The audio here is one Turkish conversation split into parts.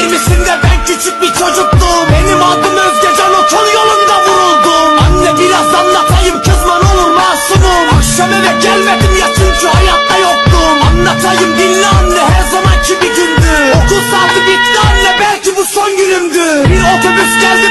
yirmisinde ben küçük bir çocuktum? Benim adım Özgecan okul yolunda vuruldum. Anne biraz anlatayım kızman olur masumum. Akşam eve gelmedim ya çünkü hayatta yoktum. Anlatayım dinle anne her zamanki bir gündü. Okul saati bitti anne belki bu son günümdü. Bir otobüs geldi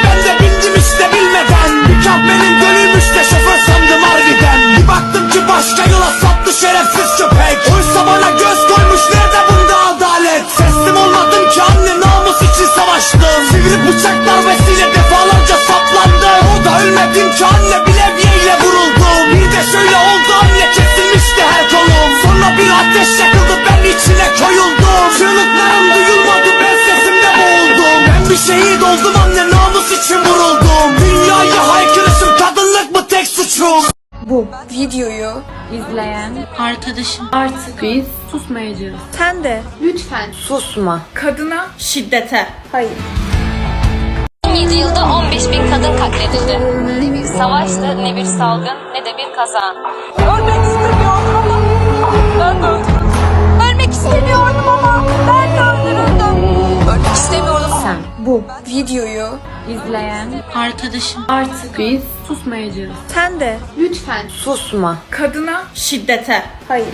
Ölmedim ki anne bilevyeyle vuruldum Bir de şöyle oldu anne kesilmişti her kolum Sonra bir ateş yakıldı ben içine koyuldum Çığlıklarım duyulmadı ben sesimde boğuldum Ben bir şehit oldum anne namus için vuruldum Dünyaya haykırışım kadınlık mı tek suçum Bu videoyu izleyen Arkadaşım. artık biz susmayacağız. sen de Lütfen Susma. kadına Şiddete. hayır 17 yılda 15 savaştı, ne bir salgın, ne de bir kaza. Ölmek istemiyorum ama ben de öldürüldüm. Ölmek istemiyordum ama ben de öldürüldüm. Ölmek istemiyordum. sen bu videoyu izleyen Arkadaşım. artık biz susmayacağız. sen de Lütfen Susma. kadına Şiddete. hayır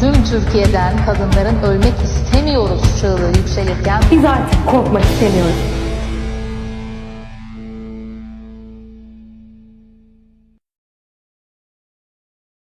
Tüm Türkiye'den kadınların ölmek istemiyoruz çığlığı yükselirken biz artık korkmak istemiyoruz.